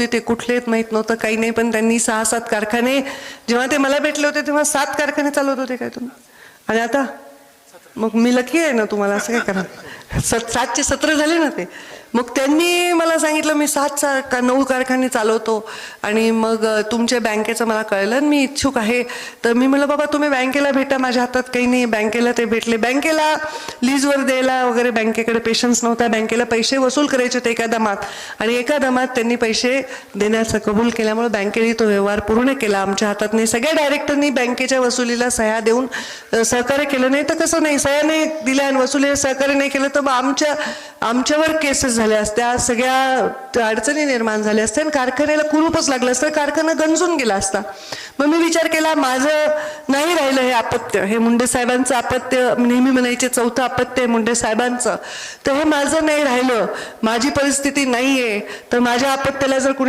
होते ते कुठले आहेत माहीत नव्हतं काही नाही पण त्यांनी सहा सात कारखाने जेव्हा ते मला भेटले होते तेव्हा सात कारखाने चालवत होते काय तुम्ही? आणि आता? मग मी लकी आहे ना तुम्हाला असं काय करा सत सातचे सत्र झाले ना ते. मग त्यांनी मला सांगितलं मी सात सा का नऊ कारखाने चालवतो आणि मग तुमच्या बँकेचं मला कळलं आणि मी इच्छुक आहे. तर मी म्हटलं बाबा तुम्ही बँकेला भेटा. माझ्या हातात काही नाही. बँकेला ते भेटले. बँकेला लीजवर द्यायला वगैरे बँकेकडे पेशन्स नव्हता. बँकेला पैसे वसूल करायचे होते एका दमात आणि एका दमात त्यांनी पैसे देण्याचं कबूल केल्यामुळे बँकेने तो व्यवहार पूर्ण केला. आमच्या हातात नाही सगळ्या डायरेक्टरनी बँकेच्या वसुलीला सह्या देऊन सहकार्य केलं. नाही तर कसं नाही सह्या नाही दिल्या आणि वसुलीला सहकार्य नाही केलं तर तर मग आमच्या आमच्यावर केसेस झाल्या असत्या सगळ्या अडचणी निर्माण झाल्या असत्या आणि कारखान्याला कुरूपच लागलं असतं. कारखाना गंजून गेला असता. मग मी विचार केला माझं नाही राहिलं हे अपत्य हे मुंडे साहेबांचं अपत्य नेहमी म्हणायचे चौथं अपत्य आहे मुंडे साहेबांचं. तर हे माझं नाही राहिलं. माझी परिस्थिती नाही आहे तर माझ्या अपत्याला जर कुणी